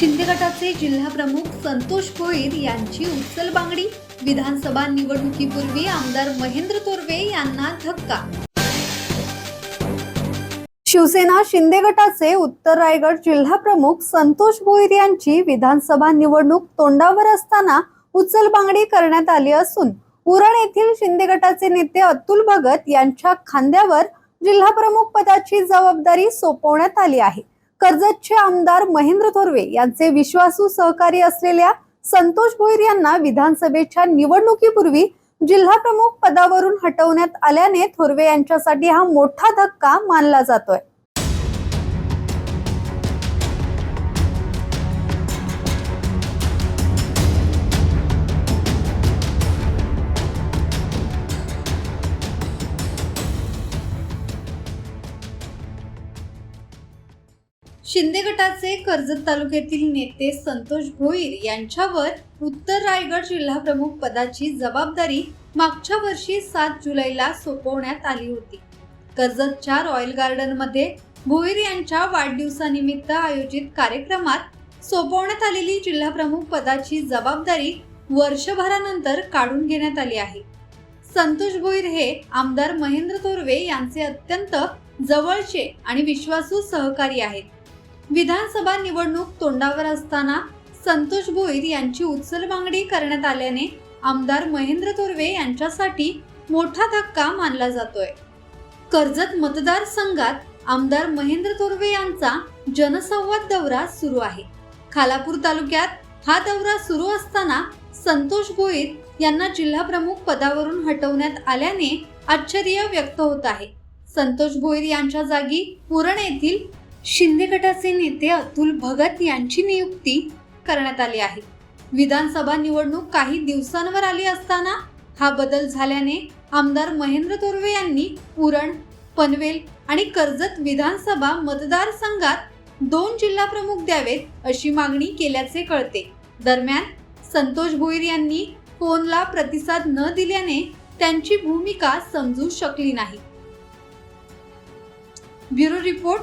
शिंदे गटाचे जिल्हा प्रमुख संतोष भोईर यांची उचल बांगडी. विधानसभा निवडणुकीपूर्वी आमदार महेंद्र तोरवे यांना धक्का. शिवसेना शिंदे गटाचे उत्तर रायगड जिल्हा प्रमुख संतोष भोईर यांची विधानसभा निवडणूक तोंडावर असताना उचलबांगडी करण्यात आली असून उरण येथील शिंदे गटाचे नेते अतुल भगत यांच्या खांद्यावर जिल्हा प्रमुख पदाची जबाबदारी सोपवण्यात आली आहे. कर्जतचे आमदार महेंद्र थोरवे यांचे विश्वासू सहकारी असलेल्या संतोष भोईर यांना विधानसभेच्या निवडणुकीपूर्वी जिल्हा प्रमुख पदावरून हटवण्यात आल्याने थोरवे यांच्यासाठी हा मोठा धक्का मानला जातोय. शिंदे गटाचे कर्जत तालुक्यातील नेते संतोष भोईर यांच्यावर उत्तर रायगड जिल्हा प्रमुख पदाची जबाबदारी मागच्या वर्षी सात जुलैला सोपवण्यात आली होती. कर्जतच्या रॉयल गार्डनमध्ये भोईर यांच्या वाढदिवसानिमित्त आयोजित कार्यक्रमात सोपवण्यात आलेली जिल्हा प्रमुख पदाची जबाबदारी वर्षभरानंतर काढून घेण्यात आली आहे. संतोष भोईर हे आमदार महेंद्र थोरवे यांचे अत्यंत जवळचे आणि विश्वासू सहकारी आहेत. विधानसभा निवडणूक तोंडावर असताना संतोष भोईर यांची उचलबांगडी करण्यात आल्याने आमदार महेंद्र थोरवे यांच्यासाठी मोठा धक्का मानला जातोय. कर्जत मतदारसंघात आमदार महेंद्र थोरवे यांचा जनसंवाद दौरा सुरू आहे. खालापूर तालुक्यात हा दौरा सुरू असताना संतोष भोईर यांना जिल्हा प्रमुख पदावरून हटवण्यात आल्याने आश्चर्य व्यक्त होत आहे. संतोष भोईर यांच्या जागी पुरण येथील शिंदे गटाचे नेते अतुल भगत यांची नियुक्ती करण्यात आली आहे. विधानसभा निवडणूक काही दिवसांवर आली असताना हा बदल झाल्याने आमदार महेंद्र तोरवे यांनी उरण पनवेल आणि कर्जत विधानसभा मतदारसंघात दोन जिल्हा प्रमुख द्यावेत अशी मागणी केल्याचे कळते. दरम्यान संतोष भोईर यांनी फोनला प्रतिसाद न दिल्याने त्यांची भूमिका समजू शकली नाही. Bureau report